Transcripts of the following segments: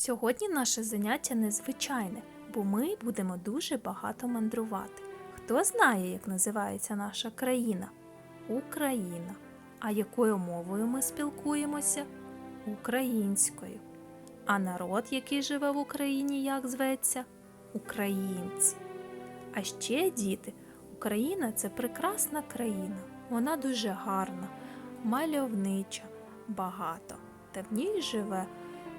Сьогодні наше заняття незвичайне, бо ми будемо дуже багато мандрувати. Хто знає, як називається наша країна? Україна. А якою мовою ми спілкуємося? Українською. А народ, який живе в Україні, як зветься? Українці. А ще, діти, Україна це прекрасна країна. Вона дуже гарна, мальовнича, багата. Та в ній живе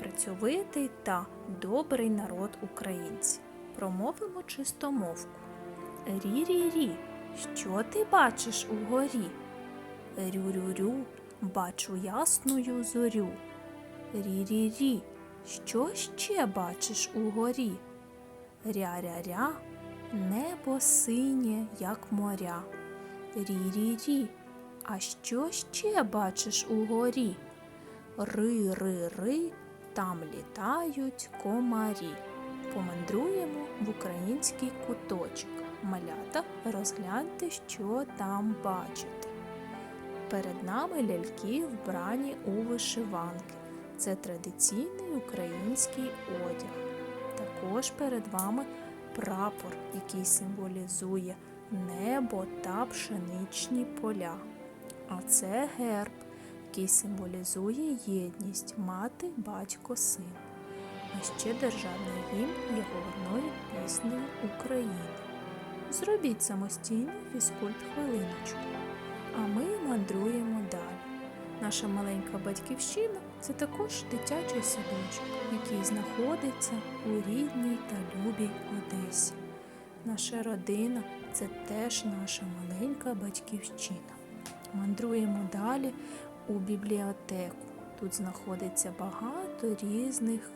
працьовитий та добрий народ українців. Промовимо чистомовку. Рі-рі-рі, що ти бачиш угорі? Рю-рю-рю, бачу ясною зорю. Рі-рі-рі, що ще бачиш угорі? Ря-ря-ря, небо синє, як моря. Рі-рі-рі, а що ще бачиш угорі? Ри-ри-ри, там літають комарі. Помандруємо в український куточок. Малята, розгляньте, що там бачите. Перед нами ляльки вбрані у вишиванки. Це традиційний український одяг. Також перед вами прапор, який символізує небо та пшеничні поля. А це герб, який символізує єдність мати, батько, син. А ще державний гімн є головною піснею України. Зробіть самостійно фізкульт хвилиночку. А ми мандруємо далі. Наша маленька батьківщина це також дитячий садочок, який знаходиться у рідній та любій Одесі. Наша родина це теж наша маленька батьківщина. Мандруємо далі у бібліотеку. Тут знаходиться багато різних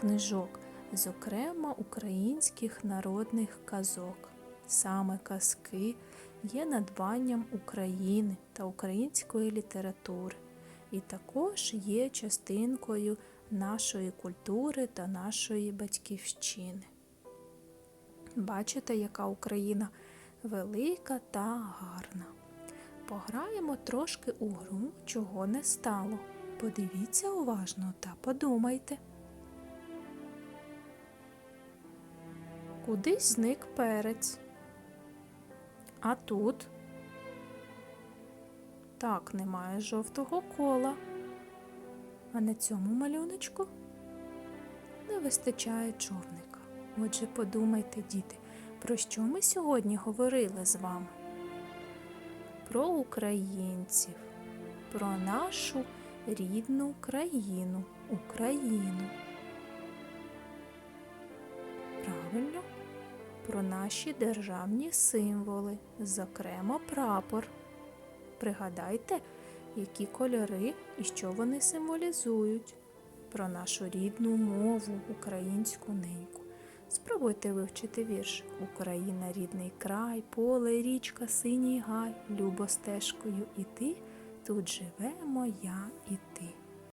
книжок, зокрема українських народних казок. Саме казки є надбанням України та української літератури, і також є частинкою нашої культури та нашої батьківщини. Бачите, яка Україна велика та гарна. Пограємо трошки у гру, чого не стало. Подивіться уважно та подумайте. Кудись зник перець. А тут так, немає жовтого кола. А на цьому малюночку не вистачає човника. Отже, подумайте, діти, про що ми сьогодні говорили з вами? Про українців, про нашу рідну країну, Україну. Правильно? Про наші державні символи, зокрема прапор. Пригадайте, які кольори і що вони символізують. Про нашу рідну мову, українську неньку. Спробуйте вивчити вірш Україна, рідний край, поле, річка, синій гай, любо стежкою іти, тут живемо я і ти.